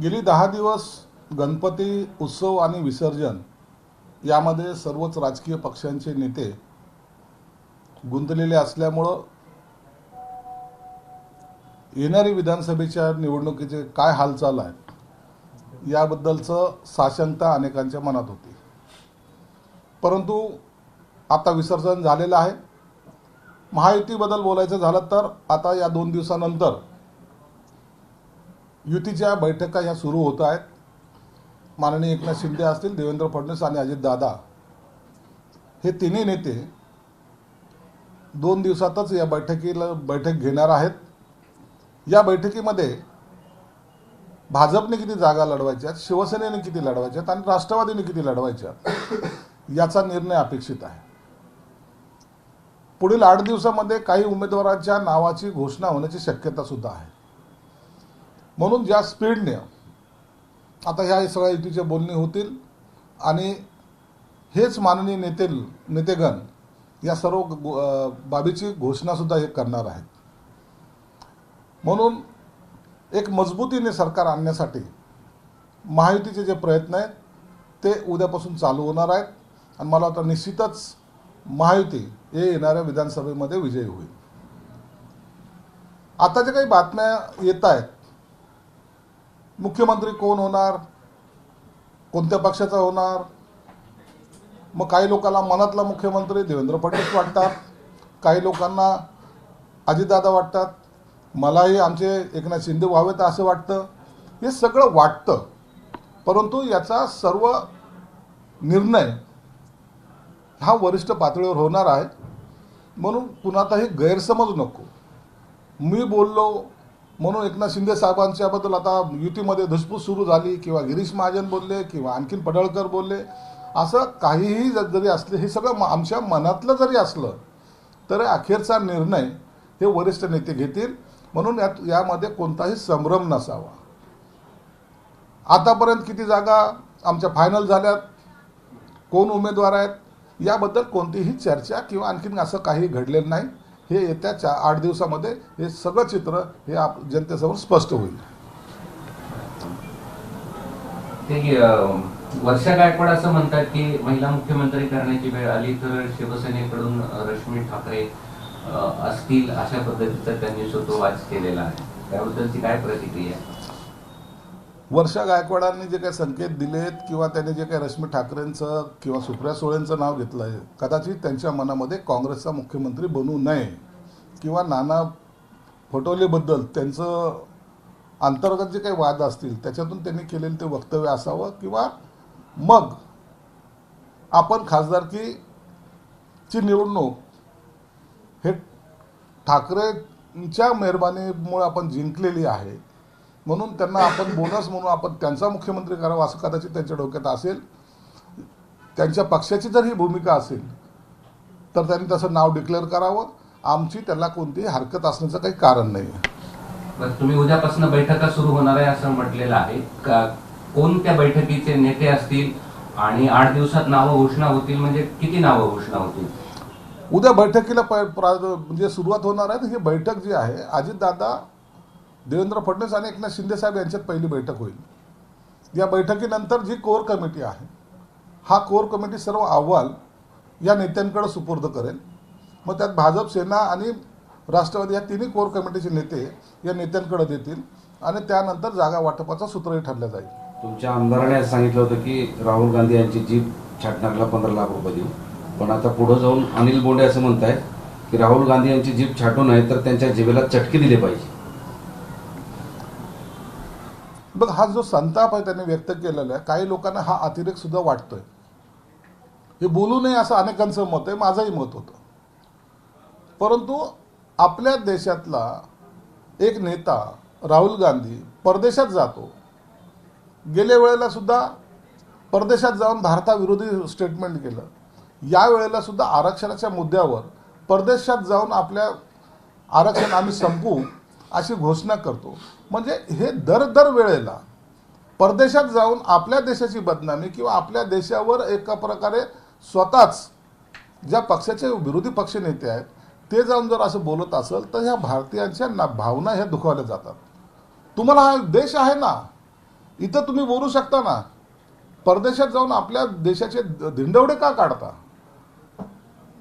गेली दहा दिवस गणपती उत्सव आणि विसर्जन यामध्ये सर्वच राजकीय पक्षांचे नेते गुंतलेले असल्यामुळं येणारी विधानसभेच्या निवडणुकीचे काय हालचाल आहेत याबद्दलचं साशंकता अनेकांच्या मनात होती. परंतु आता विसर्जन झालेलं आहे. महायुतीबद्दल बोलायचं झालं तर आता या दोन दिवसानंतर युतीच्या बैठका ह्या सुरू होत आहेत. माननीय एकनाथ शिंदे असतील देवेंद्र फडणवीस आणि अजितदादा हे तिन्ही नेते दोन दिवसातच या बैठकीला बैठक घेणार आहेत. या बैठकीमध्ये भाजपने किती जागा लढवायच्या शिवसेनेने किती लढवायच्या आणि राष्ट्रवादीने किती लढवायच्या याचा निर्णय अपेक्षित आहे. पुढील आठ दिवसामध्ये काही उमेदवारांच्या नावाची घोषणा होण्याची शक्यता सुद्धा आहे. म्हणून ज्या स्पीडने आता ह्या सगळ्या युतीचे बोलणी होतील आणि हेच माननीय नेते नेतेगण या सर्व गो- बाबीची घोषणासुद्धा हे करणार आहेत. म्हणून एक मजबूतीने सरकार आणण्यासाठी महायुतीचे जे प्रयत्न आहेत ते उद्यापासून चालू होणार आहेत आणि मला वाटतं निश्चितच महायुती हे येणाऱ्या विधानसभेमध्ये विजयी होईल. आता जे काही बातम्या येत आहेत मुख्यमंत्री कोण होणार? कोणत्या पक्षाचा होणार? मग काही लोकांना मनातला मुख्यमंत्री देवेंद्र फडणवीस वाटतात. काही लोकांना अजितदादा वाटतात. मलाही आमचे एकनाथ शिंदे व्हावेत असं वाटतं. हे सगळं वाटतं. परंतु याचा सर्व निर्णय हा वरिष्ठ पातळीवर होणार आहे म्हणून कुणाचाही गैरसमज नको. मी बोललो म्हणून एकनाथ शिंदे साहेबांच्याबद्दल आता युतीमध्ये धसपूस सुरू झाली किंवा गिरीश महाजन बोलले किंवा आणखीन पडळकर बोलले असं काहीही जरी असले हे सगळं म- आमच्या मनातलं जरी असलं तर अखेरचा निर्णय हे वरिष्ठ नेते घेतील. म्हणून यात यामध्ये कोणताही संभ्रम नसावा. आतापर्यंत किती जागा आमच्या फायनल झाल्यात? कोण उमेदवार आहेत? याबद्दल कोणतीही चर्चा किंवा आणखीन असं काही घडलेलं नाही. हे येत्या आठ दिवसामध्ये हे सगळं चित्र हे आप जनतेसमोर स्पष्ट होईल वर्षा गायकवाड असं म्हणतात की महिला मुख्यमंत्री करण्याची वेळ आली तर शिवसेनेकडून रश्मी ठाकरे असतील अशा पद्धतीचा त्यांनी सूत्रवाच केलेला आहे त्याबद्दलची काय प्रतिक्रिया आहे? वर्षा गायकवाडांनी जे काही संकेत दिलेत किंवा त्यांनी जे काही रश्मी ठाकरेंचं किंवा सुप्रिया सुळेंचं नाव घेतलं आहे कदाचित त्यांच्या मनामध्ये काँग्रेसचा मुख्यमंत्री बनू नये किंवा नाना पटोलेबद्दल त्यांचं अंतर्गत जे काही वाद असतील त्याच्यातून त्यांनी केलेलं ते वक्तव्य असावं किंवा मग आपण खासदारकीची निवडणूक हे ठाकरेंच्या मेहरबानीमुळे आपण जिंकलेली आहे म्हणून त्यांना आपण बोनस म्हणून आपण त्यांचा मुख्यमंत्री करावा असं कदाचित त्यांच्या डोक्यात असेल. त्यांच्या पक्षाची जर ही भूमिका असेल तर त्यांनी तसं नाव डिक्लेअर करावं. आमची त्याला कोणतीही हरकत असण्याचं काही कारण नाही तुम्ही उद्यापासून बैठका सुरू होणार आहे असं म्हटलेलं आहे. का कोण त्या बैठकीचे नेते असतील आणि आठ दिवसात नावं घोषणा होतील? म्हणजे किती नावं घोषणा होतील? उद्या बैठकीला म्हणजे सुरुवात होणार आहे. ही बैठक जी आहे अजितदादा देवेंद्र फडणवीस आणि एकनाथ शिंदे साहेब यांच्यात पहिली बैठक होईल. या बैठकीनंतर जी कोर कमिटी आहे हा कोर कमिटी सर्व अहवाल या नेत्यांकडे सुपूर्द करेल. मग त्यात भाजप सेना आणि राष्ट्रवादी या तिन्ही कोर कमिटीचे नेते या नेत्यांकडे देतील आणि त्यानंतर जागा वाटपाचा सूत्रही ठरलं जाईल. तुमच्या आमदाराने असं सांगितलं होतं की राहुल गांधी यांची जीप छाटणाऱ्याला पंधरा लाख रुपये देऊ. पण आता पुढे जाऊन अनिल बोंडे असं म्हणतायत की राहुल गांधी यांची जीप छाटू नये तर त्यांच्या जिभेला चटके दिले पाहिजे. मग हा जो संताप आहे त्यांनी व्यक्त केलेला आहे काही लोकांना हा अतिरेक सुद्धा वाटतोय. हे बोलू नये असं अनेकांचं मत आहे माझंही मत होतं. परंतु आपल्या देशातला एक नेता राहुल गांधी परदेशात जातो. गेल्या वेळेला सुद्धा परदेशात जाऊन भारताविरोधी स्टेटमेंट केलं. या वेळेला सुद्धा आरक्षणाच्या मुद्द्यावर परदेशात जाऊन आपल्या आरक्षण आम्ही संपवू अशी घोषणा करतो. म्हणजे हे दर दर वेळेला परदेशात जाऊन आपल्या देशाची बदनामी किंवा आपल्या देशावर एका प्रकारे स्वतःच ज्या पक्षाचे विरोधी पक्ष नेते आहेत ते जाऊन जर असं बोलत असेल तर ह्या भारतीयांच्या ना भावना ह्या दुखावल्या जातात. तुम्हाला हा देश आहे ना इथं तुम्ही बोलू शकता ना परदेशात जाऊन आपल्या देशाचे धिंडवडे का काढता?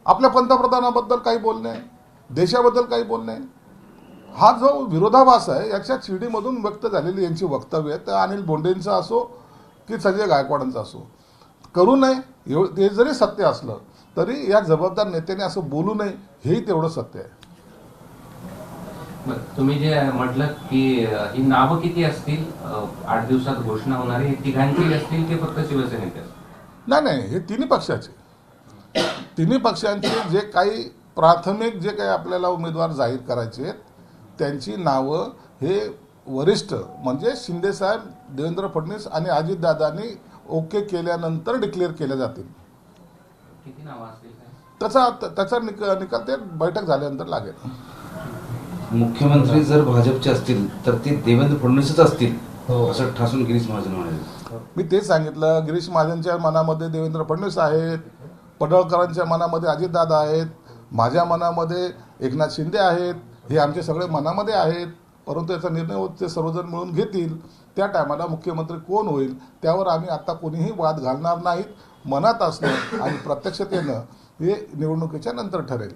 आपल्या पंतप्रधानाबद्दल काही बोलणे देशाबद्दल काही बोलणे हा जो विरोधाभास आहे याच्या चिडीमधून व्यक्त झालेली यांची वक्तव्य आहेत अनिल बोंडेंचं असो की संजय गायकवाडांचं असो. करू नये एव- ते जरी सत्य असलं तरी या जबाबदार नेत्याने असं बोलू नये हेही तेवढं सत्य आहे. तुम्ही जे म्हटलं की ही नावं किती असतील आठ दिवसात घोषणा होणार आहे हे तिघांची असतील की फक्त शिवसेनेचे नाही नाही हे तिन्ही पक्षाचे. तिन्ही पक्षांचे जे काही प्राथमिक जे काही आपल्याला उमेदवार जाहीर करायचे आहेत त्यांची नावं हे वरिष्ठ म्हणजे शिंदेसाहेब देवेंद्र फडणवीस आणि अजितदादांनी ओके केल्यानंतर डिक्लेअर केल्या जातील? त्याचा त्याचा निक निकाल ते बैठक झाल्यानंतर लागेल. मुख्यमंत्री जर भाजपचे असतील तर ते देवेंद्र फडणवीसच असतील असं ठासून गिरीश महाजन म्हणाले. मी तेच सांगितलं गिरीश महाजनच्या मनामध्ये देवेंद्र फडणवीस आहेत पडळकरांच्या मनामध्ये अजितदादा आहेत माझ्या मनामध्ये एकनाथ शिंदे आहेत हे आमचे सगळे मनामध्ये आहेत परंतु याचा निर्णय होत ते सर्वजण मिळून घेतील. त्या टायमाला मुख्यमंत्री कोण होईल त्यावर आम्ही आता कोणीही वाद घालणार नाहीत. मनात असणं आणि प्रत्यक्षतेनं हे निवडणुकीच्या नंतर ठरेल.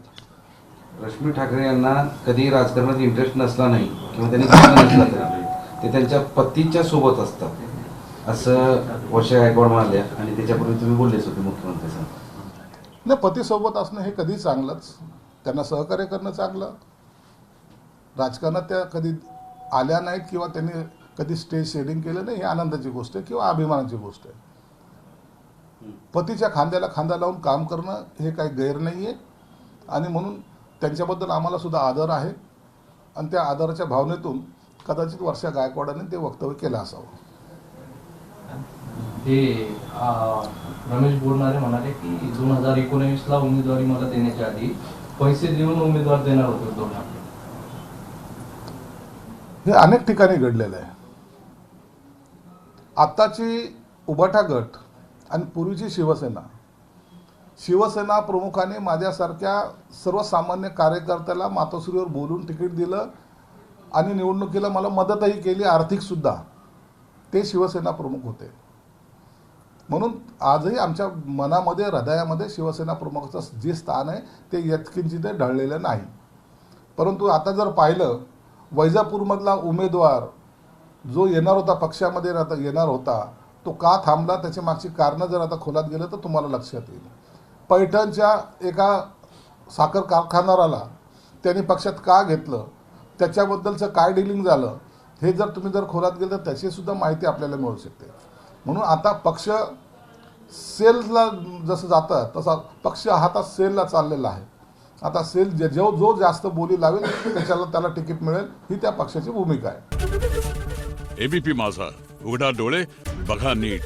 रश्मी ठाकरे यांना कधी राजकारणात इंटरेस्ट नसला नाही किंवा त्यांनी नसला ते त्यांच्या पतीच्या सोबत असतात. असं वर्षा गायकवाड म्हणाल्या आणि त्याच्यापूर्वी तुम्ही बोललेच होते मुख्यमंत्री नाही पतीसोबत असणं हे कधी चांगलंच. त्यांना सहकार्य करणं चांगलं. राजकारणात त्या कधी आल्या नाहीत किंवा त्यांनी कधी स्टेज शेडिंग केलं नाही ही आनंदाची गोष्ट आहे किंवा अभिमानाची गोष्ट आहे. पतीच्या खांद्याला खांदा लावून काम करणं हे काही गैर नाही आहे आणि म्हणून त्यांच्याबद्दल आम्हाला सुद्धा आदर आहे. आणि त्या आदराच्या भावनेतून कदाचित वर्षा गायकवाडाने ते वक्तव्य केलं असावं. ते रमेश बोलणारे म्हणाले की दोन हजार एकोणवीसला उमेदवारी मला देण्याच्या आधी पैसे देऊन उमेदवार देणार होते दोन ठाकरे हे अनेक ठिकाणी घडलेलं आहे. आत्ताची उबाठा गट आणि पूर्वीची शिवसेना शिवसेना प्रमुखाने माझ्यासारख्या सर्वसामान्य कार्यकर्त्याला मातोश्रीवर बोलून तिकीट दिलं आणि निवडणुकीला मला मदतही केली आर्थिकसुद्धा ते शिवसेना प्रमुख होते. म्हणून आजही आमच्या मनामध्ये हृदयामध्ये शिवसेना प्रमुखाचं जे स्थान आहे ते यत्किंचित ढळलेलं नाही. परंतु आता जर पाहिलं वैजापूरमधला उमेदवार जो येणार होता पक्षामध्ये आता येणार होता तो का थांबला? त्याची मागची कारणं जर आता खोलात गेलं तर तुम्हाला लक्षात येईल. पैठणच्या एका साखर कारखानदाराला त्यांनी पक्षात का घेतलं? त्याच्याबद्दलचं काय डिलिंग झालं? हे जर तुम्ही जर खोलात गेलं तर त्याचीसुद्धा माहिती आपल्याला मिळू शकते. म्हणून आता पक्ष सेलला जसं जातं तसा पक्ष हा आता सेलला चाललेला आहे. आता सेल जे जो जो जास्त बोली लावेल त्याच्याला त्याला तिकीट मिळेल. ही त्या पक्षाची भूमिका आहे. एबीपी माझा. उघडा डोळे बघा नीट.